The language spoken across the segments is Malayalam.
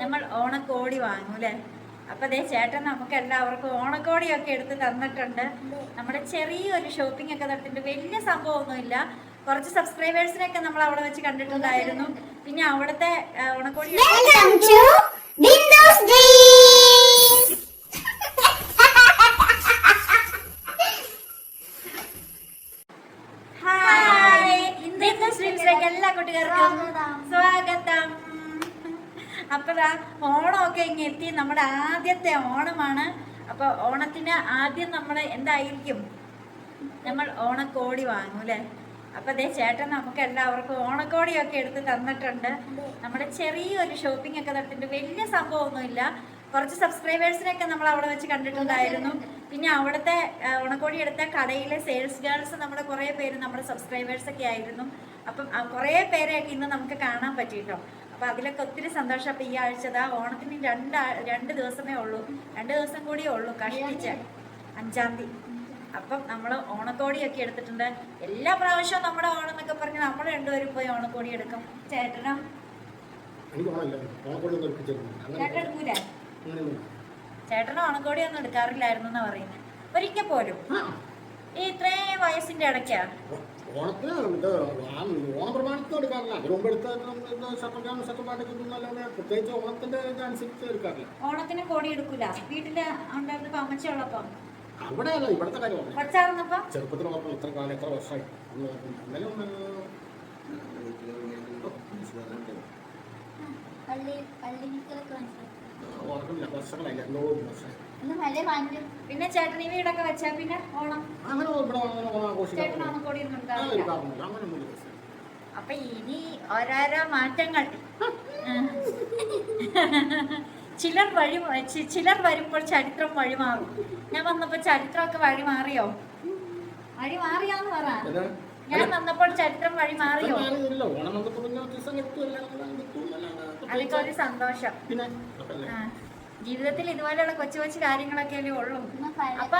നമ്മൾ ഓണക്കോടി വാങ്ങും അല്ലെ? അപ്പൊ ദേ ചേട്ടൻ നമുക്ക് എല്ലാവർക്കും ഓണക്കോടിയൊക്കെ എടുത്ത് തന്നിട്ടുണ്ട്. നമ്മുടെ ചെറിയൊരു ഷോപ്പിംഗ് ഒക്കെ നടത്തിയിട്ട് വലിയ സംഭവമൊന്നുമില്ല. കുറച്ച് സബ്സ്ക്രൈബേഴ്സിനെയൊക്കെ നമ്മൾ അവിടെ വെച്ച് കണ്ടിട്ടുണ്ടായിരുന്നു. പിന്നെ അവിടുത്തെ ഓണക്കോടി എല്ലാ കുട്ടികൾക്കും സ്വാഗതം. അപ്പതാ ഓണമൊക്കെ ഇങ്ങ് എത്തി. നമ്മുടെ ആദ്യത്തെ ഓണമാണ്. അപ്പൊ ഓണത്തിന് ആദ്യം നമ്മൾ എന്തായിരിക്കും? നമ്മൾ ഓണക്കോടി വാങ്ങും അല്ലേ? അപ്പൊ ദേ ചേട്ടൻ നമുക്ക് എല്ലാവർക്കും ഓണക്കോടിയൊക്കെ എടുത്ത് തന്നിട്ടുണ്ട്. നമ്മുടെ ചെറിയൊരു ഷോപ്പിംഗ് ഒക്കെ നടത്തിയിട്ട് വലിയ സംഭവമൊന്നുമില്ല. കുറച്ച് സബ്സ്ക്രൈബേഴ്സിനെയൊക്കെ നമ്മൾ അവിടെ വെച്ച് കണ്ടിട്ടുണ്ടായിരുന്നു. പിന്നെ അവിടുത്തെ ഉണക്കോടി ഓണക്കോടി എടുത്ത കടയിലെ സെയിൽസ് ഗേൾസ് നമ്മുടെ കുറേ പേര് നമ്മുടെ സബ്സ്ക്രൈബേഴ്സ് ഒക്കെ ആയിരുന്നു. അപ്പം ആ കുറേ പേരെയൊക്കെ ഇന്ന് നമുക്ക് കാണാൻ പറ്റിയിട്ടോ. അപ്പൊ അതിലൊക്കെ ഒത്തിരി സന്തോഷം. അപ്പൊ ഈ ആഴ്ച ദാ ഓണത്തിന് രണ്ട് രണ്ട് ദിവസമേ ഉള്ളൂ. രണ്ട് ദിവസം കൂടിയേ ഉള്ളൂ കഷ്ടിച്ച്. അഞ്ചാം തീയതി. അപ്പം നമ്മൾ ഓണക്കോടിയൊക്കെ എടുത്തിട്ടുണ്ട്. എല്ലാ പ്രാവശ്യവും നമ്മുടെ ഓണം എന്നൊക്കെ പറഞ്ഞ് നമ്മൾ രണ്ടുപേരും പോയി ഓണക്കോടി എടുക്കും. ചേട്ടനോ ചേട്ടൻ എടുക്കൂലേ? ചേട്ടന് ഓണക്കോടി ഒന്നും എടുക്കാറില്ലായിരുന്നു എന്നാ പറയുന്നത് ഒരിക്കൽ പോലും. ഈ ഇത്രയും വയസ്സിന്റെ ഇടയ്ക്കാ? ഓണത്തിന് ഇത് ആ ഓണം പ്രമാണത്തിന് എടുക്കാറില്ല. അതിന് മുമ്പ് എടുത്ത ഷട്ടർക്കാണ് ഷട്ടർപാട്ടൊക്കെ അല്ലാതെ പ്രത്യേകിച്ച് ഓണത്തിന്റെ ഇതനുസരിച്ച് എടുക്കാറില്ല. ഓണത്തിന് കോടി എടുക്കൂല. വീട്ടിൽ ഉണ്ടായിരുന്നപ്പോ അമ്മച്ച ഉള്ളപ്പോ? അവിടെയല്ല ഇവിടുത്തെ കാര്യം പറഞ്ഞു. കൊച്ചാർന്നപ്പോ ചെറുപ്പത്തിൽ ഓർമ്മ ഇത്ര കാലം എത്ര വർഷമായി? പള്ളി മനസ്സിലായി. ഓർക്കുന്നില്ല വർഷങ്ങളായില്ല പാന്റ് പിന്നെ ചേട്ടൻ ഈ വീടൊക്കെ വെച്ചാ പിന്നെ ഓണം. അങ്ങനെ ചേട്ടൻ ഓണക്കോടി ഒന്നും. അപ്പൊ ഇനി ഓരോരോ മാറ്റങ്ങൾ. ചിലർ വഴി ചിലർ വരുമ്പോൾ ചരിത്രം വഴി മാറും. ഞാൻ വന്നപ്പോ ചരിത്രമൊക്കെ വഴി മാറിയോ? വഴി മാറിയാന്ന് പറ. ഞാൻ വന്നപ്പോൾ ചരിത്രം വഴി മാറിയോ? ഒരു സന്തോഷം. ജീവിതത്തിൽ ഇതുപോലെയുള്ള കൊച്ചു കൊച്ചു കാര്യങ്ങളൊക്കെ അല്ലേ ഉള്ളൂ അപ്പൊ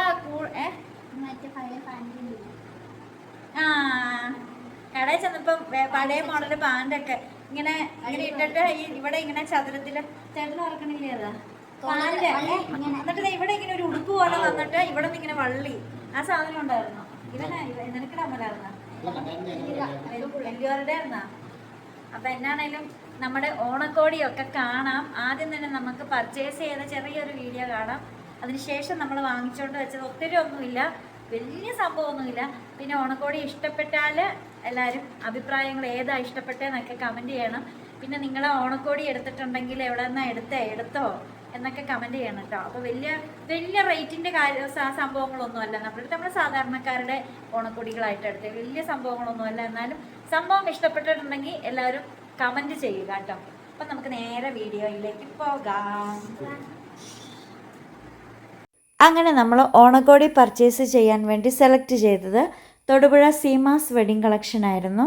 ആ കടയിൽ ചെന്നപ്പോ പഴയ മോഡൽ പാന്റൊക്കെ ഇങ്ങനെ ഇങ്ങനെ ഇട്ടിട്ട് ഈ ഇവിടെ ഇങ്ങനെ ചതുരത്തിൽ ചേട്ടൻ ഓർക്കണില്ലേ അതാ? പാന്റ്. എന്നിട്ട് ദേ ഇവിടെ ഇങ്ങനെ ഒരു ഉടുപ്പ് പോലെ വന്നിട്ട് ഇവിടെ നിന്ന് ഇങ്ങനെ വള്ളി. ആ സാധനം ഉണ്ടായിരുന്നു? ഇവനാ ഇവ- നിനക്കിടാൻ പോലായിരുന്ന വലിയവരുടെ ആയിരുന്നാ. അപ്പൊ എന്നാണേലും നമ്മുടെ ഓണക്കോടിയൊക്കെ കാണാം. ആദ്യം തന്നെ നമുക്ക് പർച്ചേസ് ചെയ്ത ചെറിയൊരു വീഡിയോ കാണാം. അതിനുശേഷം നമ്മൾ വാങ്ങിച്ചുകൊണ്ട് വെച്ചത് ഒത്തിരി ഒന്നുമില്ല. വലിയ സംഭവമൊന്നുമില്ല. പിന്നെ ഓണക്കോടി ഇഷ്ടപ്പെട്ടാൽ എല്ലാവരും അഭിപ്രായങ്ങൾ ഏതാ ഇഷ്ടപ്പെട്ടതെന്നൊക്കെ കമന്റ് ചെയ്യണം. പിന്നെ നിങ്ങൾ ഓണക്കോടി എടുത്തിട്ടുണ്ടെങ്കിൽ എവിടെ നിന്നാ എടുത്തേ? എടുത്തോ? എന്നൊക്കെ കമന്റ് ചെയ്യണം കേട്ടോ. അപ്പോൾ വലിയ വലിയ റേറ്റിന്റെ കാര്യം സംഭവങ്ങളൊന്നുമല്ല. നമ്മുടെ നമ്മൾ സാധാരണക്കാരുടെ ഓണക്കോടികളായിട്ട് എടുത്തേ. വലിയ സംഭവങ്ങളൊന്നുമല്ല. എന്നാലും സംഭവം ഇഷ്ടപ്പെട്ടിട്ടുണ്ടെങ്കിൽ എല്ലാവരും കമന്റ് ചെയ്യുക കേട്ടോ. അപ്പം നമുക്ക് നേരെ വീഡിയോയിലേക്ക് പോകാം. അങ്ങനെ നമ്മൾ ഓണക്കോടി പർച്ചേസ് ചെയ്യാൻ വേണ്ടി സെലക്ട് ചെയ്തത് തൊടുപുഴ സീമാസ് വെഡിങ് കളക്ഷൻ ആയിരുന്നു.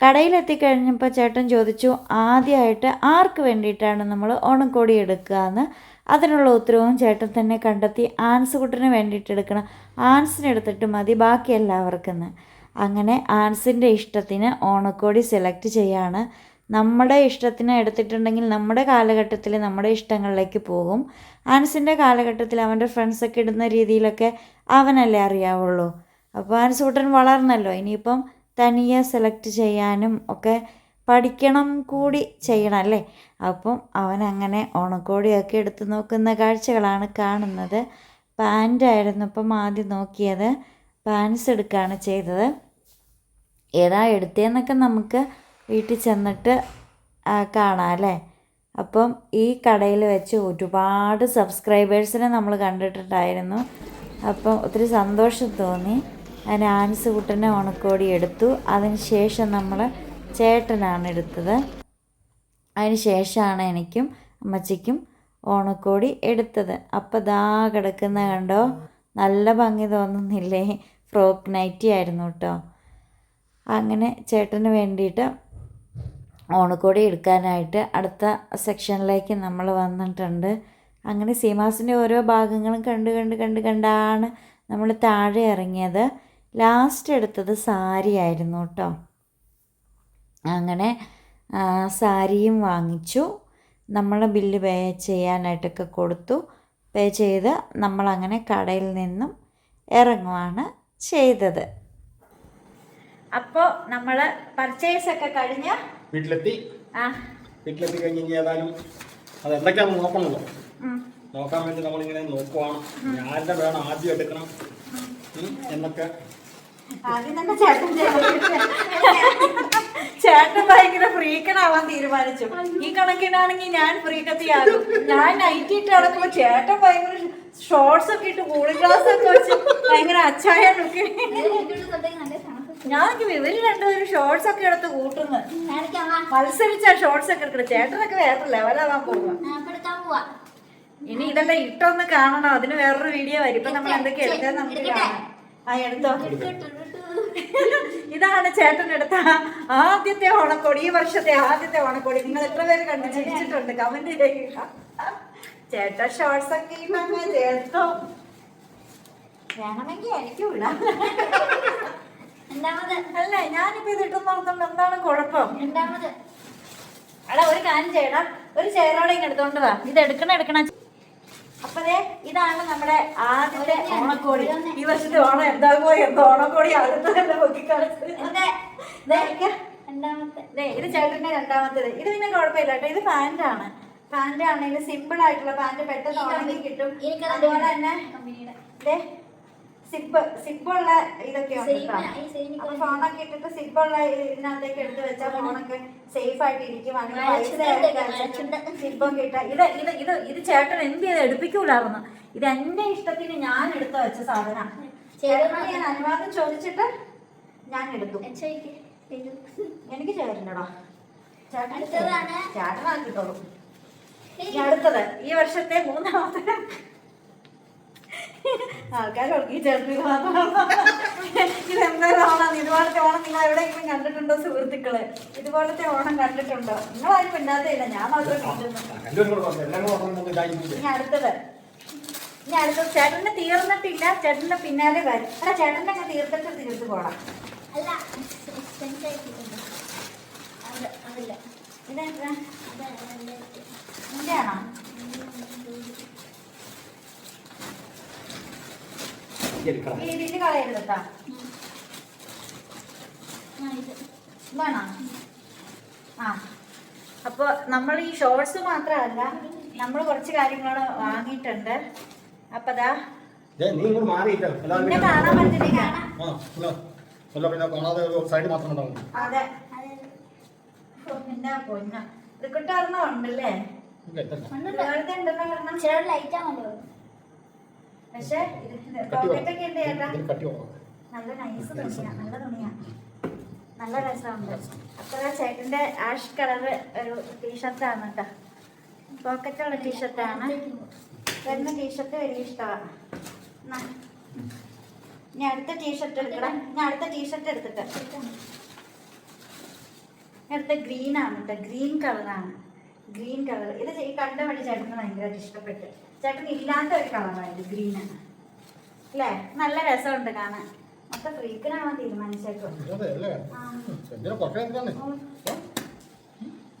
കടയിലെത്തിക്കഴിഞ്ഞപ്പോൾ ചേട്ടൻ ചോദിച്ചു ആദ്യമായിട്ട് ആർക്ക് വേണ്ടിയിട്ടാണ് നമ്മൾ ഓണക്കോടി എടുക്കുക എന്ന്? അതിനുള്ള ഉത്തരവും ചേട്ടൻ തന്നെ കണ്ടെത്തി ആൻസ് കുട്ടിന് വേണ്ടിയിട്ട് എടുക്കണം. ആൻസിന് എടുത്തിട്ട് മതി ബാക്കി എല്ലാവർക്കും അങ്ങനെ ആൻസിന്റെ ഇഷ്ടത്തിന് ഓണക്കോടി സെലക്ട് ചെയ്യാണ്. നമ്മുടെ ഇഷ്ടത്തിന് എടുത്തിട്ടുണ്ടെങ്കിൽ നമ്മുടെ കാലഘട്ടത്തിൽ നമ്മുടെ ഇഷ്ടങ്ങളിലേക്ക് പോകും. ആൻസിന്റെ കാലഘട്ടത്തിൽ അവന്റെ ഫ്രണ്ട്സൊക്കെ ഇടുന്ന രീതിയിലൊക്കെ അവനല്ലേ അറിയാവുള്ളൂ. അപ്പോൾ ആൻസ് ഉടൻ വളർന്നല്ലോ. ഇനിയിപ്പം തനിയെ സെലക്ട് ചെയ്യാനും ഒക്കെ പഠിക്കണം കൂടി ചെയ്യണം അല്ലേ? അപ്പം അവൻ അങ്ങനെ ഓണക്കോടിയൊക്കെ എടുത്ത് നോക്കുന്ന കാഴ്ചകളാണ് കാണുന്നത്. പാന്റായിരുന്നു ഇപ്പം ആദ്യം നോക്കിയത്. പാൻസ് എടുക്കുകയാണ് ചെയ്തത്. ഏതാ എടുത്തേന്നൊക്കെ നമുക്ക് വീട്ടിൽ ചെന്നിട്ട് കാണാം അല്ലേ? അപ്പം ഈ കടയിൽ വെച്ച് ഒരുപാട് സബ്സ്ക്രൈബേഴ്സിനെ നമ്മൾ കണ്ടിട്ടുണ്ടായിരുന്നു. അപ്പം ഒത്തിരി സന്തോഷം തോന്നി. അതിന് ആൻസ് കുട്ടനെ ഉണക്കോടി എടുത്തു. അതിന് ശേഷം നമ്മൾ ചേട്ടനാണ് എടുത്തത്. അതിന് ശേഷമാണ് എനിക്കും അമ്മച്ചിക്കും ഓണക്കോടി എടുത്തത്. അപ്പോൾ ദാ കിടക്കുന്ന കണ്ടോ? നല്ല ഭംഗി തോന്നുന്നില്ലേ? ഫ്രോക്ക് നൈറ്റി ആയിരുന്നു കേട്ടോ അങ്ങനെ ചേട്ടന് വേണ്ടിയിട്ട് ഓണക്കോടി എടുക്കാനായിട്ട് അടുത്ത സെക്ഷനിലേക്ക് നമ്മൾ വന്നിട്ടുണ്ട്. അങ്ങനെ സീമാസിന്റെ ഓരോ ഭാഗങ്ങളും കണ്ട് കണ്ട് കണ്ട് കണ്ടാണ് നമ്മൾ താഴെ ഇറങ്ങിയത്. ലാസ്റ്റ് എടുത്തത് സാരി ആയിരുന്നു കേട്ടോ അങ്ങനെ സാരിയും വാങ്ങിച്ചു. നമ്മൾ ബില്ല് പേ ചെയ്യാനായിട്ടൊക്കെ കൊടുത്തു. പേ ചെയ്ത് നമ്മളങ്ങനെ കടയിൽ നിന്നും ഇറങ്ങുവാണ്. ചെയ്തത്. അപ്പോ നമ്മൾ പർച്ചേസ് ഒക്കെ കഴിഞ്ഞ് വീട്ടിലെത്തി. ആ. വീട്ടിലെത്തി കഴിഞ്ഞ് ഏതായാലും അത് എന്തൊക്കെയാണ് നോക്കണമല്ലോ നോക്കാൻ വേണ്ടി നമ്മളിങ്ങനെ നോക്കുവാണ്. ആരുടെ വേണം ആദ്യം എടുക്കണം. എന്നൊക്കെ. ആദ്യം തന്നെ ചേട്ടൻ ചേട്ടൻ ഭയങ്കര ഫ്രീക്കനാവാൻ തീരുമാനിച്ചു. ഈ കണക്കിനാണെങ്കിൽ ഞാൻ ഫ്രീക്കത്തിയാകും. ഞാൻ നൈറ്റ് ഇട്ട് നടക്കുമ്പോ ചേട്ടൻ ഭയങ്കര ഷോർട്സ് ഒക്കെ ഇട്ട് കൂളിംഗ് ഗ്ലാസ് ഒക്കെ വെച്ച് ഭയങ്കര അച്ചായ ലുക്ക് നല്ല തണുപ്പ് ഞാൻ ഇവർ രണ്ടുപേരും ഷോർട്സ് ഒക്കെ എടുത്ത് കൂട്ടുന്നു. മത്സരിച്ചാ ഷോർട്സ് ഒക്കെ എടുക്കുന്നത് ചേട്ടനൊക്കെ വേറെ ലെവലാവാൻ പോകുന്നു ഇനി ഇതെല്ലാം ഇട്ടൊന്ന് കാണണം. അതിന് വേറൊരു വീഡിയോ വരും. ഇപ്പൊ നമ്മൾ എന്തൊക്കെ എടുക്കാൻ നമുക്ക്? കാണാം. ആ എടുത്തോ. ഇതാണ് ചേട്ടൻ എടുത്ത ആദ്യത്തെ ഓണക്കോടി. ഈ വർഷത്തെ ആദ്യത്തെ ഓണക്കോടി. നിങ്ങൾ എത്ര പേര് കണ്ടു ചിരിച്ചിട്ടുണ്ട് കമന്റിലേക്ക് ചേട്ടൻ ഷോർട്സ് ഒക്കെ അങ്ങ് ചേർത്തോ. വേണമെങ്കിൽ എനിക്ക് വിടാം രണ്ടാമത് അല്ല ഞാനിപ്പോ ഇത് ഇട്ടെന്ന് ഓർത്തോണ്ട് എന്താണ് കുഴപ്പം? രണ്ടാമത്. എടാ ഒരു കാര്യം ചെയ്യണം ഒരു ചെയറോടെ ഇങ്ങ് എടുത്തോണ്ട് വാ. ഇത് എടുക്കണം എടുക്കണം. അപ്പതേ ഇതാണ് നമ്മുടെ ആദ്യത്തെ ഓണക്കോടി. ഈ വർഷത്തെ ഓണം എന്താകുമോ എന്തോ ഓണക്കോടി അടുത്ത തന്നെ പൊക്കിക്കാണിച്ചത് എന്റെ ദേ, ഇരിക്ക. രണ്ടാമത്തെ. ഇത് ചേട്ടന്റെ രണ്ടാമത്തേത്. ഇത് പിന്നെ കുഴപ്പമില്ല കേട്ടോ. ഇത് പാന്റാണ് പാന്റ് ആണെങ്കിൽ സിമ്പിൾ ആയിട്ടുള്ള പാന്റ് പെട്ടെന്ന് ഉണങ്ങി കിട്ടും. അതുപോലെ തന്നെ സിപ്പ് സിപ്പുള്ള സിബ് സിബുള്ള ഇതൊക്കെ ഉണ്ട് ഫോണൊക്കെ ഇട്ടിട്ട് സിബുള്ള ഇതിനകത്തേക്ക് എടുത്ത് വെച്ചാൽ ഫോണൊക്കെ സേഫ് ആയിട്ട് ഇരിക്കും അങ്ങനെ. സിബൊക്കെ ഇട്ട. ഇത് ഇത് ഇത് ഇത് ചേട്ടൻ എന്ത് ചെയ്ത് എടുപ്പിക്കൂലായിരുന്നു. ഇത് എന്റെ ഇഷ്ടത്തിന് ഞാൻ എടുത്തു വെച്ച സാധനം. ചേട്ടനോട് ഞാൻ അനുവാദം ചോദിച്ചിട്ട് ഞാൻ എടുത്തു. എനിക്ക് ചേട്ടനടാ ചേട്ടൻ അടുത്തതാണ്. ഇനി അടുത്തത്. ഈ വർഷത്തെ മൂന്നാമത്തെ ആൾക്കാർ ഇതെന്തായാലും ഓണം? ഇതുപോലത്തെ ഓണം നിങ്ങൾ എവിടെയെങ്കിലും കണ്ടിട്ടുണ്ടോ സുഹൃത്തുക്കൾ? ഇതുപോലത്തെ ഓണം കണ്ടിട്ടുണ്ടോ? നിങ്ങളാരും പിന്നാതെയില്ല ഞാൻ മാത്രം. ഇനി അടുത്തത്. ഇനി അടുത്തത്. ചേട്ടന് തീർന്നിട്ടില്ല ചേട്ടന്റെ പിന്നാലെ വരും. അല്ല ചേട്ടന്റെ അങ്ങ് തീർത്തിട്ട് തീർത്ത് പോണം. അല്ല ഇതെന്താ? നിന്റെ ആണോ എടുക്കണം. ഈ ഇതിൽ കളയരുത് കേട്ടോ ഇതാണോ? ആ. അപ്പോൾ നമ്മൾ ഈ ഷോർട്സ് മാത്രമല്ല നമ്മൾ കുറച്ച് കാര്യങ്ങൾ വാങ്ങിയിട്ടുണ്ട്. അപ്പൊ ദാ. പിന്നെ കാണാൻ പറ്റുന്ന അതെ. പിന്നെ പൊന്ന. ഇത് ഉണ്ടെന്ന് ലൈറ്റ് ആണല്ലോ പക്ഷേ. നല്ല നൈസ് നല്ല നല്ല രസമുണ്ട് അപ്പൊ ചേട്ടന്റെ ആഷ് കളർ ഒരു ടീഷർട്ടാണ് കേട്ടോ പോക്കറ്റുള്ള ടീഷർട്ടാണ് വരുന്ന ടീഷർട്ട് വലിയ ഇഷ്ടമാണ് ഞാൻ അടുത്ത ടീഷർട്ട് എടുക്കണം ഞാൻ അടുത്ത ടീഷർട്ട് എടുത്തിട്ട് അടുത്ത ഗ്രീൻ ആണ് കേട്ടോ ഗ്രീൻ കളറാണ് ഗ്രീൻ കളർ ഇത് ഈ കണ്ട വഴി ചേട്ടന് ഭയങ്കരമായിട്ട് ഇഷ്ടപ്പെട്ടു. ചേട്ടന് ഇല്ലാത്ത ഒരു കളറായത് ഗ്രീൻ അല്ലേ? നല്ല രസമുണ്ട് കാണാൻ. മൊത്തം ഫ്രീക്കനാവാൻ തീരുമാനിച്ചേക്കും?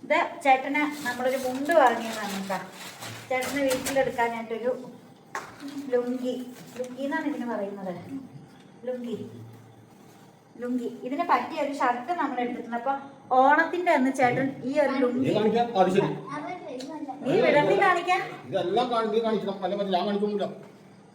ഇത് ചേട്ടന് നമ്മളൊരു മുണ്ട് വാങ്ങിയതാണ് കേട്ടോ. ചേട്ടന് വീട്ടിലെടുക്കാനായിട്ടൊരു ലുങ്കി. ലുങ്കി എന്നാണ് ഇതിന് പറയുന്നത്? ലുങ്കി. ലുങ്കി. ഇതിന് പറ്റിയ ഒരു ഷർട്ട് നമ്മൾ എടുത്തിട്ടുണ്ട്. അപ്പൊ ഓണത്തിന്റെ അന്ന് ചേട്ടൻ ഈ ഒരു ലുങ്കി നീ വിടർത്തി കാണിക്കാം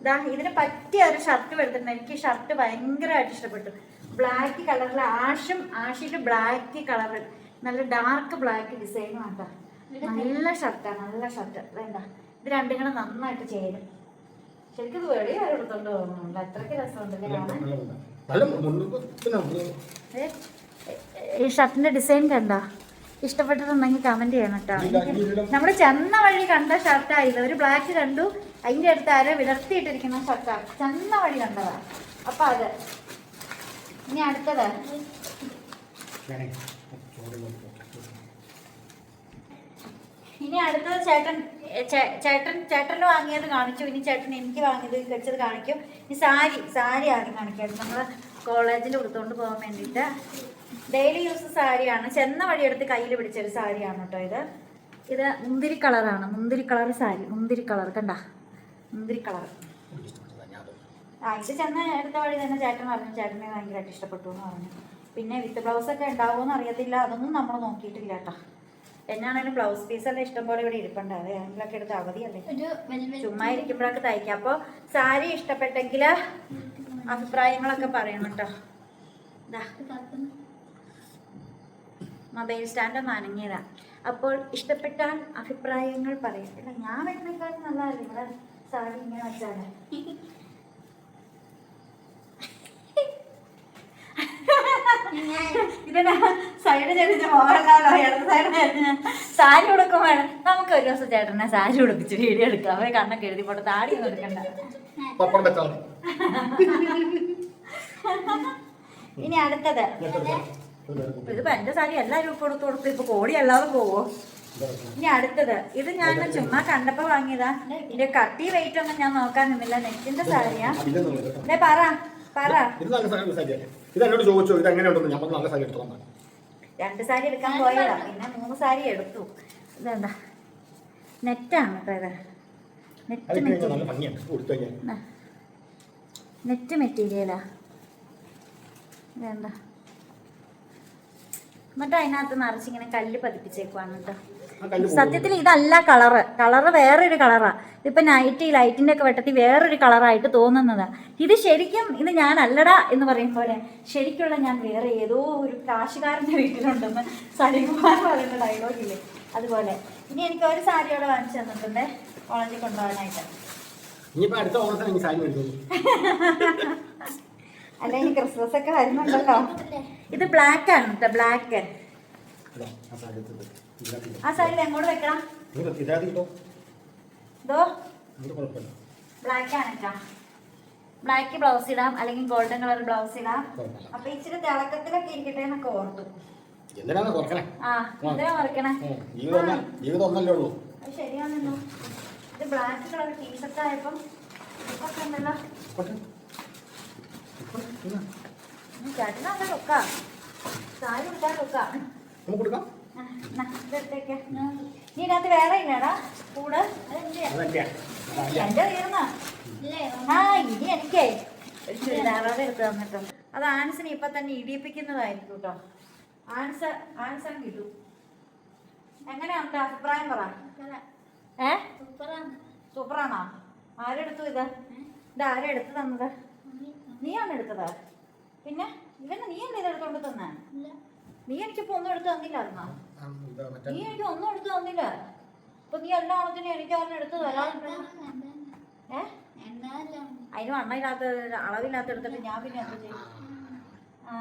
ദാ ഇതിന് പറ്റിയ ഒരു ഷർട്ട് എടുത്തിട്ടുണ്ട്. എനിക്ക് ഷർട്ട് ഭയങ്കരമായിട്ട് ഇഷ്ടപ്പെട്ടു. ബ്ലാക്ക് കളറിൽ ആഷും ആഷിന്റെ ബ്ലാക്ക് കളറിൽ നല്ല ഡാർക്ക് ബ്ലാക്ക് ഡിസൈനും ആട്ടാ. നല്ല ഷർട്ടാണ് നല്ല ഷർട്ട്. വേണ്ട. ഇത് രണ്ടും കൂടെ നന്നായിട്ട് ചേരും. ശരിക്കും ഇത് വെളിയെ എടുത്തോണ്ട് തോന്നുന്നുണ്ട് അത്രയ്ക്ക് രസമുണ്ടല്ലേ കാണാൻ? ഈ ഷർട്ടിന്റെ ഡിസൈൻ കണ്ട? ഇഷ്ടപ്പെട്ടിട്ടുണ്ടെങ്കിൽ കമന്റ് ചെയ്യണം കേട്ടോ. നമ്മൾ ചെന്ന വഴി കണ്ട ഷർട്ടായില്ല ഒരു ബ്ലാക്ക് കണ്ടു അതിന്റെ അടുത്ത് ആരോ വിലർത്തിയിട്ടിരിക്കുന്ന ഷർട്ടാണ് ചെന്ന വഴി കണ്ടതാ. അപ്പൊ അത്. ഇനി അടുത്തത്. ഇനി അടുത്തത് ചേട്ടൻ ചേട്ടൻ ചേട്ടന് വാങ്ങിയത് കാണിച്ചു. ഇനി ചേട്ടൻ എനിക്ക് വാങ്ങിയത് കഴിച്ചത് കാണിക്കും. ഇനി സാരി സാരി ആദ്യം കാണിക്കാം നമ്മൾ കോളേജിൽ കൊടുത്തുകൊണ്ട് പോകാൻ വേണ്ടിയിട്ട്. ഡെയിലി യൂസ് സാരിയാണ്. ചെന്ന വഴിയെടുത്ത് കയ്യിൽ പിടിച്ചൊരു സാരിയാണ് കേട്ടോ ഇത്. ഇത് മുന്തിരി കളറാണ്. മുന്തിരി കളർ സാരി. മുന്തിരി കളർ. കണ്ട? മുന്തിരി കളർ. ആ ഇത് ചെന്ന എടുത്ത വഴി തന്നെ ചേട്ടൻ പറഞ്ഞു. ചേട്ടനെ ഭയങ്കരമായിട്ട് ഇഷ്ടപ്പെട്ടു എന്ന് പറഞ്ഞു. പിന്നെ വിത്ത് ബ്ലൗസ് ഒക്കെ ഉണ്ടാവുമെന്ന് അറിയത്തില്ല. അതൊന്നും നമ്മൾ നോക്കിയിട്ടില്ല കേട്ടോ എന്നാണേലും ബ്ലൗസ് പീസെല്ലാം ഇഷ്ടംപോലെ ഇവിടെ ഇരിപ്പുണ്ടാവും ഏതെങ്കിലുമൊക്കെ എടുത്ത് അവധിയല്ലേ ചുമ്മാ ഇരിക്കുമ്പോഴൊക്കെ തയ്ക്കാം. അപ്പോൾ സാരി ഇഷ്ടപ്പെട്ടെങ്കിൽ അഭിപ്രായങ്ങളൊക്കെ പറയണം കേട്ടോ. മൊബൈൽ സ്റ്റാൻഡ് നനങ്ങിയതാ അപ്പോൾ ഇഷ്ടപ്പെട്ടാൽ അഭിപ്രായങ്ങൾ പറയാം. ഞാൻ വരുന്നേക്കാളും നല്ലതല്ലേ ഇവിടെ സാരി ഇങ്ങനെ വെച്ചാൽ? ഇതിനാ സൈഡ് ചെടിച്ച മോഹൻലാലോ ഇടത് സൈഡ് ചെരിഞ്ഞ സാരി ഉടുക്കും വേണം. നമുക്ക് ഒരു ദിവസം ചേട്ടനെ സാരി ഉടുപ്പിച്ച് വീഡിയോ എടുക്കാം. അവരെ കണ്ണൊക്കെ എഴുതി പോട്ടെ താടി ഒന്നും എടുക്കണ്ട. ഇനി അടുത്തത്. ഇത് എന്റെ സാരി എല്ലാവരും ഇപ്പൊ കൊടുത്തു കൊടുത്തു ഇപ്പൊ കോടി അല്ലാതെ പോവോ? ഇനി അടുത്തത്. ഇത് ഞാൻ ചുമ്മാ കണ്ടപ്പോ വാങ്ങിയതാ. ഇതിന്റെ കട്ടി വെയിറ്റ് ഒന്നും ഞാൻ നോക്കാൻ നിന്നില്ല. നെറ്റിന്റെ സാരിയാ. പറ പറ. ഇത് എന്നോട് ചോദിച്ചോ? ഇത് എങ്ങനെ ഉണ്ടെന്ന് ഞാൻ പറഞ്ഞു നല്ല സാരി എടുത്തോളാം. രണ്ട് സാരി എടുക്കാൻ പോയതാ. പിന്നെ മൂന്ന് സാരി എടുത്തു. ഇതെന്താ? നെറ്റാണ് കേട്ടോ നെറ്റ് മെറ്റീരിയൽ. നെറ്റ് മെറ്റീരിയലാ. ഇതെന്താ? എന്നിട്ട് അതിനകത്ത് നിറച്ചിങ്ങനെ കല്ല് പതിപ്പിച്ചേക്കുവാണ് കേട്ടോ സത്യത്തിൽ ഇതല്ല കളറ്. കളറ് വേറൊരു കളറാ. ഇതിപ്പോ നൈറ്റ് ഈ ലൈറ്റിന്റെ ഒക്കെ വെട്ടത്തിൽ വേറൊരു കളറായിട്ട് തോന്നുന്നത്. ഇത് ശരിക്കും ഇത് ഞാൻ അല്ലടാ എന്ന് പറയും പോലെ. ശരിക്കുള്ള ഞാൻ വേറെ ഏതോ ഒരു കാശുകാരന്റെ വീട്ടിലുണ്ടെന്ന് സലീംകുമാർ പറയുന്ന ഡയലോഗ് ഇല്ലേ? അതുപോലെ. ഇനി എനിക്ക് ഒരു സാരിയോടെ വാങ്ങിച്ചു തന്നിട്ടുണ്ട്. കോളേജിൽ കൊണ്ടുപോകാനായിട്ട്. ഇനിയിപ്പോ അടുത്ത ഓണത്തിന് എനിക്ക് സാരി അല്ല ഇനി ക്രിസ്മസ് ഒക്കെ വരുന്നുണ്ടല്ലോ. ഇത് ബ്ലാക്ക് ആണ് കേട്ടോ ബ്ലാക്ക് ആ സാരി എങ്ങോട്ട് വെക്കണം? ഇത് ബ്ലാക്ക് ആണ് കേട്ടോ ബ്ലാക്ക് ബ്ലൗസ് ഇടാം അല്ലെങ്കിൽ ഗോൾഡൻ കളർ ബ്ലൗസ് ഇടാം. അപ്പൊ ഇച്ചിരി തിളക്കത്തിലൊക്കെ ഇരിക്കട്ടെ എന്നൊക്കെ ഓർത്തു. എന്തിനാണ് കുറക്കണേ? ആ എന്തിനാ മറക്കണേ ഉം, ജീവിതം ജീവിതം ഒന്നല്ലേ ഉള്ളൂ. ശരിയാണെന്നോ ഇത് ബ്ലാക്ക് കളർ ടീഷർട്ട് ആയപ്പം ഇതൊക്കെ ഉണ്ടല്ലോ ഇപ്പോട്ടെ. ഇപ്പൊ എന്നാ? ഉം, ചേട്ടന് നല്ല ലുക്കാ സാരി കൊടുക്കാൻ ലുക്കാ നമുക്ക് കൊടുക്കാം ഇതിനകത്ത് വേറെ ഇല്ലടാ. കൂട്. എന്റെ തീർന്ന ആ ഇനി എനിക്കേ. ഒരു ചുരിദാറോടെ എടുത്ത് തന്നിട്ടുണ്ട്. അത് ആൻസിനെ ഇപ്പൊ തന്നെ ഇടിയിപ്പിക്കുന്നതായിരിക്കും കേട്ടോ ആൻസർ ആൻസൺ കിട്ടും. എങ്ങനെയുണ്ട് അഭിപ്രായം പറ. ഏ? സൂപ്പറാണ്. സൂപ്പറാണോ? ആരെടുത്തു ഇത്? ഇത് ആരെടുത്തു തന്നത്? നീയാണ് എടുത്തത്? പിന്നെ? ഇവന് നീ അല്ലേ ഇത് എടുത്തോണ്ട് തന്നെ? ഇല്ല. നീ എനിക്കിപ്പോ ഒന്നും എടുത്തു തന്നില്ല മറ്റേ. നീ എനിക്ക് ഒന്നും എടുത്തു തന്നില്ല. ഇപ്പൊ നീ എല്ലാത്തിനും എനിക്ക് അവനെ എടുത്തു തരാൻ ഏ? അതിന് വണ്ണയില്ലാത്ത അളവില്ലാത്ത എടുത്തിട്ട് ഞാൻ പിന്നെ എന്ത് ചെയ്യും? ആ.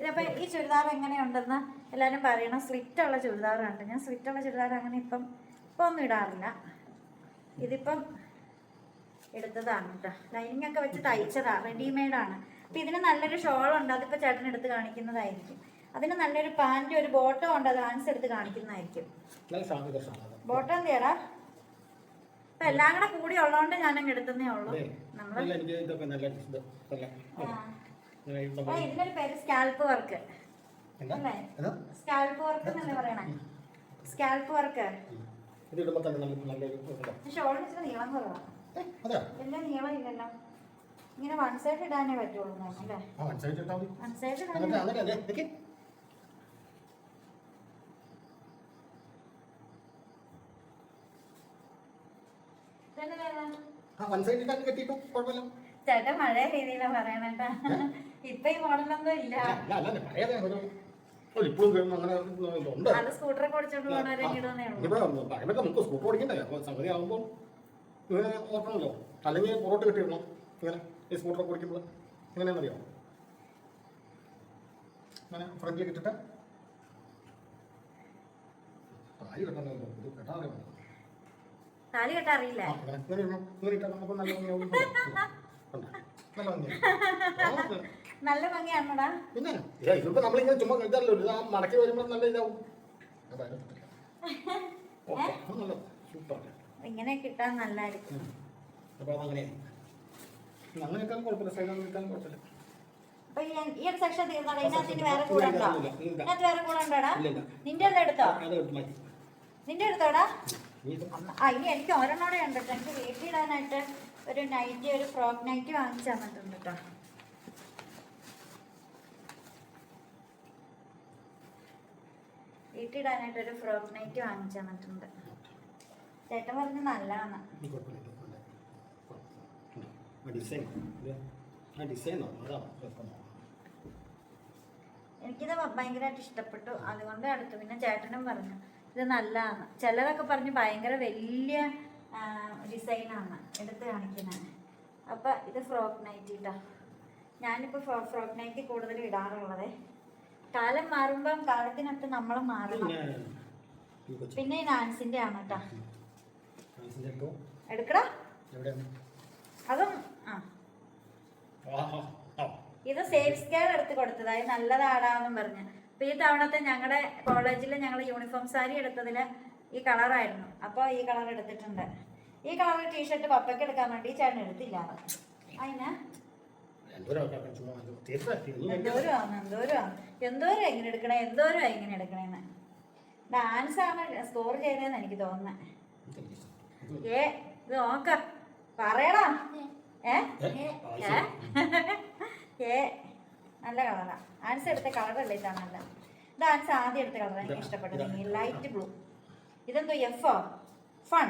ഇതപ്പോ ഈ ചുരിദാർ എങ്ങനെയുണ്ടെന്ന് എല്ലാവരും പറയണം. സ്ലിറ്റ് ഉള്ള ചുരിദാറാണ് ഞാൻ സ്ലിറ്റ് ഉള്ള ചുരിദാർ അങ്ങനെ ഇപ്പം ഇപ്പം ഒന്നും ഇടാറില്ല. ഇതിപ്പം എടുത്തതാണ് കേട്ടോ. ലൈനിങ് ഒക്കെ വെച്ച് തയ്ച്ചതാണ് റെഡിമെയ്ഡ് ആണ്. അപ്പൊ ഇതിന് നല്ലൊരു ഷോൾ ഉണ്ട്. അതിപ്പോ ചേട്ടൻ എടുത്ത് കാണിക്കുന്നതായിരിക്കും. അതിന് നല്ലൊരു പാന്റ് ഒരു ബോട്ടം ഉണ്ട്. അത് ആൻസ് എടുത്ത് കാണിക്കുന്നതായിരിക്കും. ബോട്ടം എന്തിയാടാ? ഇപ്പൊ എല്ലാം കൂടെ കൂടി ഉള്ളതുകൊണ്ട് ഞാൻ അങ്ങ് എടുത്തതേ ഉള്ളൂ. നമ്മൾ ഇതിനൊരു പേര് സ്കാൽപ്പ് വർക്ക്? സ്കാൽപ്പ് വർക്ക് എന്നല്ലേ പറയണേ? Scallop work? ഷോളിന് ഇച്ചിരി നീളം കുറവാണ്? വലിയ നീളം ഇല്ലല്ലോ. ഇങ്ങനെ വൺ സൈഡ് ഇടാനേ പറ്റുള്ളൂ അല്ലേ? വൺ സൈഡ് ഇട്ടാ. വൺ സൈഡ് ഇടാനേ അങ്ങനെ അല്ലേ? നിക്ക്. ഇതെന്നെ വേണം. ആ, one side ഇട്ടാ ചേട്ടൻ മഴ രീതിയിലാ പറയണേട്ടാ ഇപ്പൊ ഈ മോഡലൊന്നും ഇല്ല. അത് സ്കൂട്ടറൊക്കെ ഓടിച്ചോണ്ട് പോകണവരെ ഇടുന്നേ ഉള്ളൂ. ഇനിയിപ്പോ പറയുമ്പോ നമുക്ക് സ്കൂട്ടർ ഓടിക്കണ്ടേ? അപ്പൊ സംഗതി ആകുമ്പോൾ ഇങ്ങനെ ഓർക്കണമല്ലോ അല്ലെങ്കിൽ പുറോട്ട് കെട്ടിയിടണം. ഇങ്ങനെ. ഈ സ്കൂട്ടർ ഓടിക്കുമ്പോൾ എങ്ങനെയാണെന്നറിയോ? അങ്ങനെ ഫ്രണ്ടിലേക്ക് ഇട്ടിട്ട് താലി കെട്ടണമല്ലോ ഇത് കെട്ടാൻ അറിയണം താലി കെട്ടറിയില്ല. ആ, ഇങ്ങനെ ഇടണം. ഇങ്ങനെ ഇട്ടാൽ നമുക്ക് നല്ല ഭംഗിയാവും? നല്ല ഭംഗിയാവും നല്ല ഭംഗിയാണോടാ പിന്നെ? ഇതാ, ഇതിപ്പോ നമ്മളിങ്ങനെ ചുമ്മാ ഇതല്ലോ ഇത് ആ മടക്കി വരുമ്പോൾ നല്ല ഇതാവും. നല്ല സൂപ്പർ. ഇങ്ങനെ കിട്ടാൻ നല്ലതായിരിക്കും. അപ്പോൾ അതങ്ങനെ അങ്ങനെയൊക്കെ കുഴപ്പമില്ല. സൈഡിൽ നിൽക്കാൻ കുഴപ്പമില്ല. അപ്പൊ ഈ ഈ ഒരു സെക്ഷൻ തീർന്നോടാ ഇതിനകത്ത് ഇനി വേറെ കൂടെ ഉണ്ടോ ഇല്ല, ഇല്ല. ഇതിനകത്ത് വേറെ കൂടെ ഉണ്ടോടാ ഇല്ല, ഇല്ല. നിന്റെ എടുത്തോ? നിന്റെ എടുത്തോടാ? ആ ഇനി എനിക്ക് ഒരെണ്ണോടെ ഉണ്ട് കേട്ടോ. എനിക്ക് വീട്ടിലിടാനായിട്ട് ഒരു നൈറ്റി ഒരു ഫ്രോക്ക് നൈറ്റി വാങ്ങിച്ചു തന്നിട്ടുണ്ട് കേട്ടോ. വീട്ടിലിടാനായിട്ട് ഒരു ഫ്രോക്ക് നൈറ്റി വാങ്ങിച്ചു തന്നിട്ടുണ്ട്. ചേട്ടൻ പറഞ്ഞ നല്ലതാണ് നീ കുഴപ്പമില്ല ഇത് നല്ല കുഴപ്പമില്ല. ആ ഡിസൈൻ ആ ഡിസൈൻ അതാണ് കുഴപ്പം എനിക്കിത് ഭയങ്കരമായിട്ട് ഇഷ്ടപ്പെട്ടു. അതുകൊണ്ട് അടുത്തു പിന്നെ ചേട്ടനും പറഞ്ഞു ഇത് നല്ലതാണ്. ചിലരൊക്കെ പറഞ്ഞു ഭയങ്കര വലിയ ഡിസൈനാണ് എടുത്ത് കാണിക്കുന്നത്. അപ്പം ഇത് ഫ്രോക്ക് നൈറ്റ് കേട്ടോ ഞാനിപ്പോൾ ഫ്രോക്ക് നൈറ്റി കൂടുതൽ ഇടാറുള്ളത്. കാലം മാറുമ്പം കാലത്തിനൊത്ത് നമ്മൾ മാറണം. പിന്നെ ഈ നാൻസിന്റെ ആണ് കേട്ടോ എടുക്കടാ. അതും ഇത് സേഫ് സ്കെയർ എടുത്ത് കൊടുത്തതായി നല്ലതാടാന്നും പറഞ്ഞ്. അപ്പൊ ഈ തവണത്തെ ഞങ്ങളുടെ കോളേജിൽ ഞങ്ങൾ യൂണിഫോം സാരി എടുത്തതിൽ ഈ കളറായിരുന്നു അപ്പോൾ ഈ കളർ എടുത്തിട്ടുണ്ട്. ഈ കളർ ടീഷർട്ട് പപ്പയ്ക്ക് എടുക്കാൻ വേണ്ടി ചേട്ടൻ എടുത്തില്ല. അതിന് എന്തോരം എന്തോരം എന്തോരം എങ്ങനെ എടുക്കണേ? എന്തോരം എങ്ങനെ എടുക്കണേന്ന്. ഡാൻസ് ആണ് സ്കോർ ചെയ്തതെന്ന് എനിക്ക് തോന്നുന്നത് ഏ ഇത് നോക്ക. പറയടാ. ഏ? നല്ല കളറാ. ആൻസ് എടുത്ത കളറല്ലേ ഇതാ നല്ല ഇത് ആൻസ് ആദ്യം എടുത്ത കളർ എനിക്ക് ഇഷ്ടപ്പെട്ടത്. Light blue. ഇതെന്തോ എഫോ ഫൺ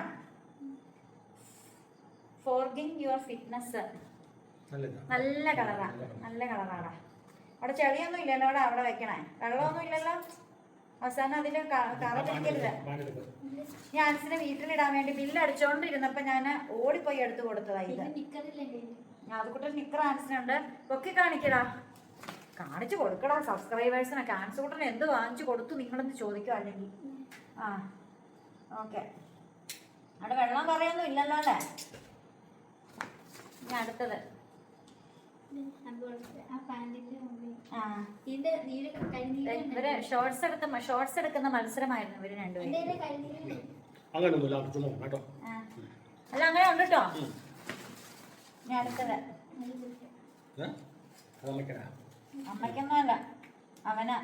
ഫോർഗിങ് യുവർ ഫിറ്റ്നസ്. നല്ല കളറാ. നല്ല കളറാടാ. അവിടെ ചെളിയൊന്നും ഇല്ലല്ലോ അവിടെ അവിടെ വെക്കണേ. വെള്ളമൊന്നും ഇല്ലല്ലോ? അവസാനം അതിൽ കറ പിടിക്കരുത് വാനെടുക്ക്. ഞാൻ അനസിനെ വീട്ടിലിടാൻ വേണ്ടി ബില്ല് അടിച്ചോണ്ടിരുന്നപ്പോ ഞാൻ ഓടിപ്പോയി എടുത്തു കൊടുത്തതാ ഇത്. അത് അതുകൂട്ട് നിക്കർ ആൻസിനുണ്ട് പൊക്കി കാണിക്കടാ. കാണിച്ചു കൊടുക്കടാ സബ്സ്ക്രൈബേഴ്സിനെ ആൻസ് കൂട്ടന് എന്ത് വാങ്ങിച്ചു കൊടുത്തു നിങ്ങളെന്ന് ചോദിക്കോ അല്ലെങ്കിൽ. ആ ഓക്കെ. അവിടെ വെള്ളം കുറയൊന്നും ഇല്ലല്ലോ അല്ലേ? ഞാൻ അടുത്തത് ആ പാന്റിന്റെ മുമ്പിൽ ആ ഇതിന്റെ നീര് കരിനീര് ഇവർ ഷോർട്സ് എടുത്ത ഷോർട്സ് എടുക്കുന്ന മത്സരമായിരുന്നു ഇവർ രണ്ടുപേരും. അല്ല അങ്ങനെ ഉണ്ട് കേട്ടോ ഞാൻ അടുത്തത്. അവനാ.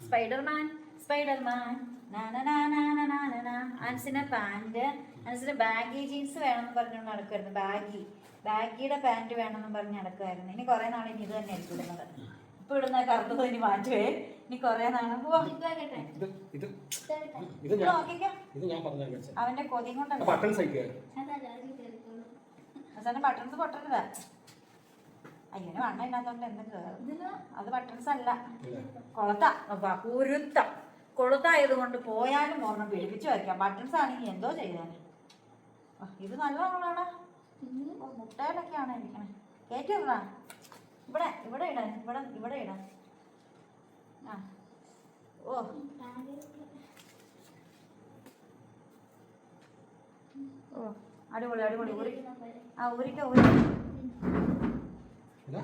Spiderman Spiderman. അൻസിന് പാന്റ് അൻസിന് ബാഗി ജീൻസ് വേണമെന്ന് പറഞ്ഞുകൊണ്ട് നടക്കുമായിരുന്നു ബാഗി. ബാഗിയുടെ പാന്റ് വേണമെന്ന് പറഞ്ഞ് നടക്കുമായിരുന്നു ഇനി കുറേ നാൾ ഇനി ഇത് തന്നെ ആയിരിക്കും ഇടുന്നത്. ഇപ്പൊ ഇടുന്ന കറുത്തത് ഇനി മാറ്റുവേ. ഇനി കുറേ നാളെ അവന്റെ കൊതിയും കൊണ്ടല്ല? അവസാനം ബട്ടൺസ് പൊട്ടരുത്. അയ്യന് വണ്ണ ഇല്ലാത്തോണ്ട് എന്ത് ഇതിലോ അത് ബട്ടൺസ് അല്ല. കൊളത്ത. കുരുത്ത കൊളുത്തായതുകൊണ്ട് പോയാലും ഓർമ്മ പിടിപ്പിച്ചു വയ്ക്കാം ബട്ടൺസ് ആണെങ്കിൽ എന്തോ ചെയ്താൽ ഇത് നല്ല ഓ മുട്ടയിലൊക്കെയാണ് ഇരിക്കണേ? കയറ്റി വിടാ ഇവിടെ ഇവിടെ ഇടാൻ ഇവിടെ ഇവിടെ ഇടാൻ ആ. ഓ. ഓ അടിപൊളി അടിപൊളി. ഊരി ആ ഊരിക്ക ഊരി ഇതാ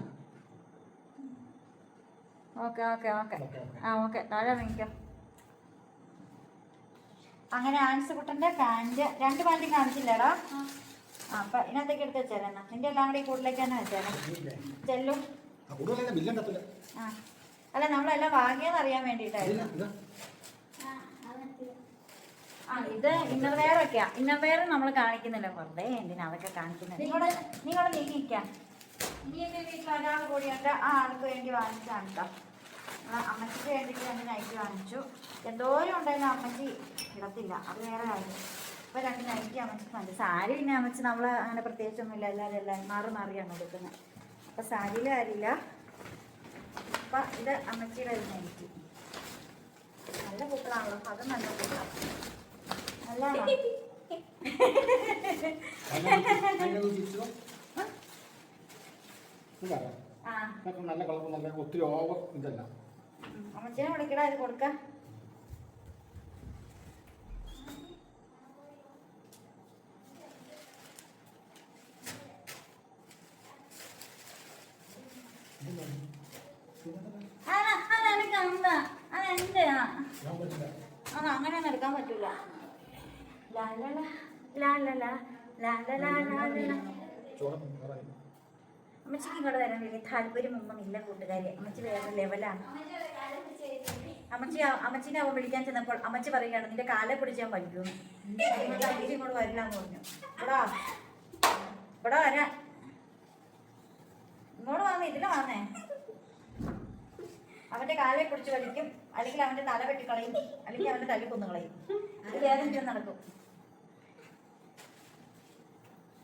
okay okay okay. Okay, okay. ആ ഓക്കെ താഴെ ഇറങ്ങിക്കോ. അങ്ങനെ ആൻസ് കുട്ടന്റെ പാന്റ് രണ്ട് പാന്റും കാണിച്ചില്ലേടാ? ആ അപ്പം ഇതിനകത്തേക്ക് എടുത്ത് വെച്ചേരാ നിന്റെ എല്ലാം കൂടി കൂടുതലേക്ക് തന്നെ വെച്ചേരാ. ചെല്ലും. ആ അല്ല നമ്മളെല്ലാം വാങ്ങിയത് അറിയാൻ വേണ്ടിയിട്ടായിരുന്നു. ആ ഇത് ഇന്നർ വെയർ ഒക്കെയാ. ഇന്നർ വെയർ നമ്മൾ കാണിക്കുന്നില്ല വെറുതെ. എന്തിനാ അതൊക്കെ കാണിക്കുന്നത്? നിങ്ങൾ നിങ്ങളെ നീങ്ങിക്കാം ഇനി എന്റെ വീട്ടിൽ ഒരാൾ കൂടിയുണ്ട് ആ ആൾക്ക് വേണ്ടി വാങ്ങിച്ചാണ് കേട്ടോ നമ്മളെ അമ്മച്ചിക്ക് വേണ്ടിയിട്ട് രണ്ട് നൈറ്റ് വാങ്ങിച്ചു. എന്തോരം ഉണ്ടായാലും അമ്മച്ചി ഇടത്തില്ല. അത് വേറെ കാര്യം. ഇപ്പം രണ്ട് നൈറ്റി അമ്മച്ചിക്ക് മതി സാരി പിന്നെ അമ്മച്ചി നമ്മൾ അങ്ങനെ പ്രത്യേകിച്ചൊന്നുമില്ല. എല്ലാവരും എല്ലാവരും മാറി മാറിയാണ് കൊടുക്കുന്നത് അപ്പോൾ സാരിയിൽ കാര്യമില്ല. അപ്പം ഇത് അമ്മച്ചിയുടെ ഒരു നൈറ്റി നല്ല പൂക്കളാണല്ലോ. അത് നല്ല പൂക്കളാണ് നല്ല കളർ നല്ല ഒത്തിരി ഓവർ ഇതല്ല. അമ്മച്ചിനെ വിളിക്കടാ ഇത് കൊടുക്ക. അമ്മച്ചിക്ക് ഇങ്ങോട്ട് വരാൻ വലിയ താല്പര്യമൊന്നും ഇല്ല കൂട്ടുകാരി അമ്മച്ചി വേറെ ലെവലാണ് അമ്മച്ചി അമ്മച്ചിനെ അവൻ വിളിക്കാൻ ചെന്നപ്പോൾ അമ്മച്ചി പറയുകയാണ് നിന്റെ കാലെ പിടിച്ച് ഞാൻ പഠിക്കും ഇങ്ങോട്ട് വരില്ല എന്ന് പറഞ്ഞു ഇവിടാ ഇവിടെ വരാ ഇങ്ങോട്ട് വന്നേ ഇതിൽ വന്നേ അവന്റെ കാലെ പിടിച്ച് വലിക്കും അല്ലെങ്കിൽ അവന്റെ തല വെട്ടിക്കളയും അല്ലെങ്കിൽ അവന്റെ തല്ലി കൊന്നുകളയും ഇത് വേദന നടക്കും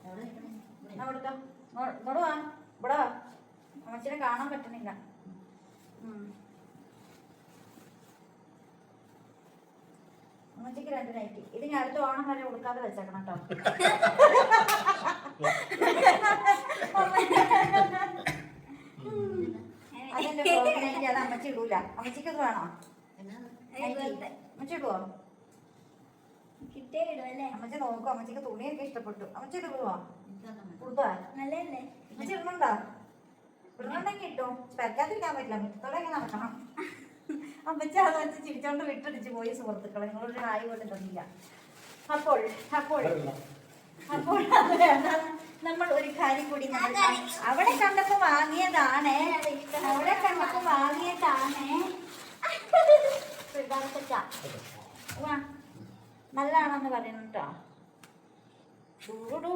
അവിടുത്തെ ഇങ്ങോട്ട് വാ. ഇവിടെ വാ. അമ്മച്ചിനെ കാണാൻ പറ്റുന്നില്ല. അമ്മച്ചിക്ക് രണ്ട് നൈറ്റി ഇത് ഞാൻ അടുത്ത ഓണം വരെ കൊടുക്കാതെ വെച്ചേക്കണം കേട്ടോ. അതെന്റെ അമ്മച്ചി ഇടൂല. അമ്മച്ചിക്ക് വേണോ? അമ്മച്ചി ഇടുവോ? അമ്മച്ചി നോക്കും അമ്മച്ചിക്ക് തുണിയൊക്കെ ഇഷ്ടപ്പെട്ടു. അമ്മച്ചി ഇത് ഇടുവോ? കൊടുത്തോ അമ്മച്ചി ഇടുന്നുണ്ടോ ഇടുന്നുണ്ടെങ്കിൽ ഇട്ടോ. പെരക്കാതിരിക്കാൻ പറ്റില്ല. മുറ്റത്തോടെ ഇങ്ങനെ നടക്കണം. അമ്മച്ചി അത് വെച്ച് ചിരിച്ചോണ്ട് വിട്ടടിച്ച് പോയി സുഹൃത്തുക്കളെ. നിങ്ങളൊരു ആയി പോലും തന്നില്ല അപ്പോൾ അപ്പോൾ അപ്പോൾ നമ്മൾ ഒരു കാര്യം കൂടി നമ്മൾ അവിടെ കണ്ടപ്പോ വാങ്ങിയതാണ്. അവിടെ കണ്ടപ്പോ വാങ്ങിയതാണ്. വാ. നല്ലതാണെന്ന് പറയുന്നുണ്ടോ? കേട്ടോ ഡൂഡു.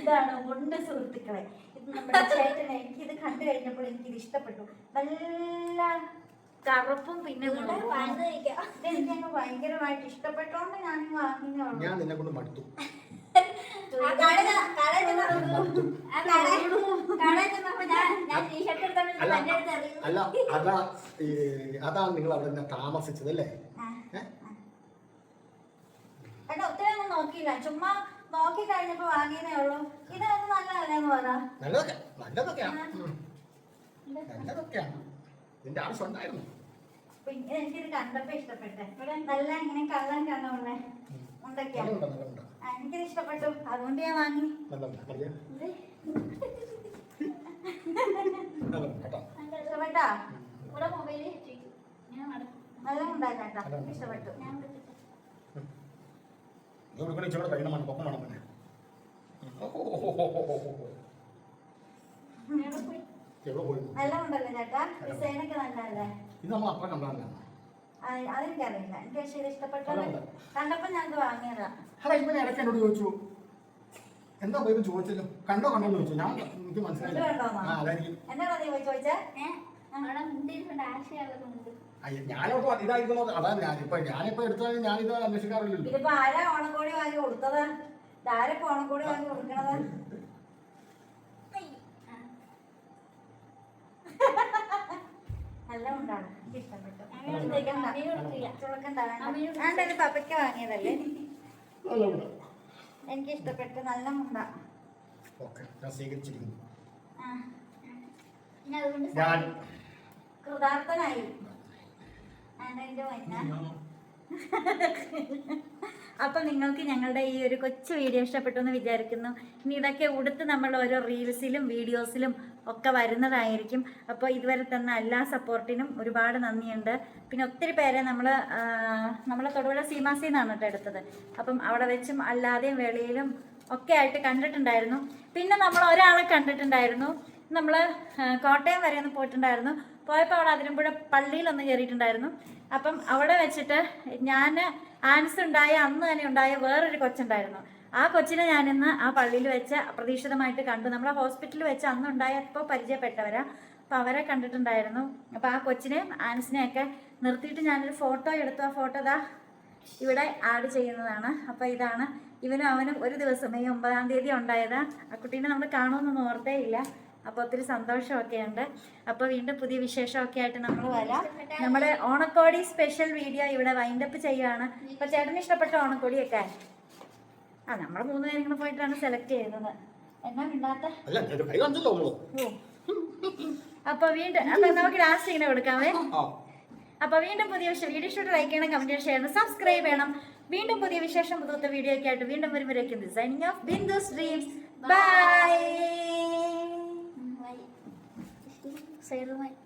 ഇതാണ് ഉണ്ട് സുഹൃത്തുക്കളെ. ഇത് നമ്മുടെ ചേട്ടനെ എനിക്കിത് കണ്ടു കഴിഞ്ഞപ്പോൾ എനിക്കിത് ഇഷ്ടപ്പെട്ടു. നല്ല കറുപ്പും പിന്നെ ഇത് എനിക്കങ്ങ് ഭയങ്കരമായിട്ട് ഇഷ്ടപ്പെട്ടോണ്ട് ഞാൻ വാങ്ങിയതേ ഉള്ളൂ. ഞാൻ നിന്നെ കൊണ്ട് മടുത്തു. അല്ല അതാ അതാണ് നിങ്ങൾ അവിടെ നിന്ന് താമസിച്ചത് അല്ലേ? ഒത്തിരി നോക്കിയില്ല. ചുമ്മാ നോക്കി കഴിഞ്ഞപ്പോ വാങ്ങിയതേ ഉള്ളൂ. ഇതൊന്നും നല്ലതല്ലേന്ന് പറ. നല്ലതൊക്കെ നല്ലതൊക്കെയാണ് ഉം. നല്ലതൊക്കെയാണ്. നിന്റെ ആവശ്യം ഉണ്ടായിരുന്നു. പിന്നെ എനിക്കിത് കണ്ടപ്പോ ഇഷ്ടപ്പെട്ടെ. ഇവിടെ നല്ല ഇങ്ങനെ കള്ളൻ കണ്ണുള്ളേ ഉം. എനിക്കിത് ഇഷ്ടപ്പെട്ടു. അതുകൊണ്ട് ഞാൻ വാങ്ങി. ഇഷ്ടപ്പെട്ടാ? ഇവിടെ മൊബൈൽ നല്ല ഉണ്ടാക്കാട്ടാ ഇഷ്ടപ്പെട്ടു. നല്ല ഉണ്ടല്ലോ ചേട്ടാ. ഡിസൈനൊക്കെ നല്ലതല്ലേ? ഇത് നമ്മൾ അപ്പുറം കണ്ടാണ് ആ, അതെനിക്കറിയില്ല എനിക്ക് പക്ഷേ ഇത് നല്ലതുണ്ട്. ഞാൻ ഇത് വാങ്ങിയതാ. അല്ല ഇപ്പൊ ഇടയ്ക്ക് എന്നോട് ചോദിച്ചു. എന്താ പോയി ചോദിച്ചല്ലോ കണ്ടോ കണ്ടോ എന്ന് ചോദിച്ചു. ഞാൻ എനിക്ക് മനസ്സിലായില്ല? ആ അതായിരിക്കും. എന്നാണോ നീ പോയി ചോദിച്ചേ? അയ്യ, ഞാനോട്ട് ഇതായിരിക്കുന്നു അതാണ് ഞാനിപ്പോ ഞാനിപ്പോ എടുത്താൽ ഞാനിത് അന്വേഷിക്കാറില്ലല്ലോ. ഇതിപ്പോ ആരാ ഓണക്കോടി വാങ്ങി കൊടുത്തത്? ഇതാരൊക്കെ ഓണക്കോടി വാങ്ങി കൊടുക്കണത്? ഉണ്ടാണ് എനിക്ക് ഇഷ്ടപ്പെട്ടു ഇത് പപ്പയ്ക്ക് വാങ്ങിയതല്ലേ? എനിക്ക് ഇഷ്ടപ്പെട്ടു നല്ല മുണ്ട. ഞാൻ അതുകൊണ്ട് ഞാൻ കൃതാർത്ഥനായി. ആൻഡ്രന്റെ മഞ്ഞ അപ്പൊ നിങ്ങൾക്ക് ഞങ്ങളുടെ ഈ ഒരു കൊച്ചു വീഡിയോ ഇഷ്ടപ്പെട്ടു എന്ന് വിചാരിക്കുന്നു. ഇനി ഇതൊക്കെ ഉടുത്ത് നമ്മൾ ഓരോ റീൽസിലും വീഡിയോസിലും ഒക്കെ വരുന്നതായിരിക്കും. അപ്പോൾ ഇതുവരെ തന്ന എല്ലാ സപ്പോർട്ടിനും ഒരുപാട് നന്ദിയുണ്ട്. പിന്നെ ഒത്തിരി പേരെ നമ്മൾ നമ്മളെ തൊടുപുഴ സീമാസിൽ നിന്നാണ് കേട്ടോ എടുത്തത്. അപ്പം അവിടെ വെച്ചും അല്ലാതെയും വെളിയിലും ഒക്കെ ആയിട്ട് കണ്ടിട്ടുണ്ടായിരുന്നു. പിന്നെ നമ്മൾ ഒരാളെ കണ്ടിട്ടുണ്ടായിരുന്നു. നമ്മൾ കോട്ടയം വരെ ഒന്ന് പോയിട്ടുണ്ടായിരുന്നു. പോയപ്പോൾ അവിടെ അതിരമ്പുഴ പള്ളിയിലൊന്ന് കയറിയിട്ടുണ്ടായിരുന്നു അപ്പം അവിടെ വെച്ചിട്ട് ഞാൻ ആൻസ് ഉണ്ടായ അന്ന് തന്നെ ഉണ്ടായ വേറൊരു കൊച്ചുണ്ടായിരുന്നു. ആ കൊച്ചിനെ ഞാനിന്ന് ആ പള്ളിയിൽ വെച്ച് അപ്രതീക്ഷിതമായിട്ട് കണ്ടു. നമ്മളെ ഹോസ്പിറ്റലിൽ വെച്ച് അന്ന് ഉണ്ടായപ്പോൾ പരിചയപ്പെട്ടവരാ. അപ്പോൾ അവരെ കണ്ടിട്ടുണ്ടായിരുന്നു. അപ്പോൾ ആ കൊച്ചിനെയും ആൻസിനെയൊക്കെ നിർത്തിയിട്ട് ഞാനൊരു ഫോട്ടോ എടുത്തു. ആ ഫോട്ടോ ഇതാ ഇവിടെ ആഡ് ചെയ്യുന്നതാണ്. അപ്പോൾ ഇതാണ്. ഇവനും അവനും ഒരു ദിവസം മെയ് ഒമ്പതാം തീയതി ഉണ്ടായത്. ആ കുട്ടീനെ നമ്മൾ കാണുമെന്നൊന്നും ഓർത്തേ ഇല്ല. അപ്പോൾ ഒത്തിരി സന്തോഷമൊക്കെ ഉണ്ട് അപ്പോൾ വീണ്ടും പുതിയ വിശേഷമൊക്കെ ആയിട്ട് നമ്മൾ വരാം. നമ്മുടെ ഓണക്കോടി സ്പെഷ്യൽ വീഡിയോ ഇവിടെ വൈൻഡപ്പ് ചെയ്യുകയാണ് അപ്പോൾ ചേട്ടന് ഇഷ്ടപ്പെട്ട ഓണക്കോടിയൊക്കെ? ആ നമ്മൾ മൂന്ന് പേരും കൂടെ പോയിട്ടാണ് സെലക്ട് ചെയ്തത് എന്നാ കാണിച്ചല്ലോ അപ്പോൾ വീണ്ടും അപ്പോൾ നമുക്ക് ലാസ്റ്റ് ഇങ്ങനെ കൊടുക്കാമേ അപ്പൊ വീണ്ടും പുതിയ വീഡിയോ ഷൂട്ട് ലൈക്ക് ചെയ്യണം കമന്റ് ചെയ്യണം സബ്സ്ക്രൈബ് ചെയ്യണം വീണ്ടും പുതിയ വിശേഷം പുതുത്ത വീഡിയോ ഒക്കെ ആയിട്ട് വീണ്ടും വരുമ്പോഴേക്കും designing of Bindu's dreams bye സൈഡുമായി oh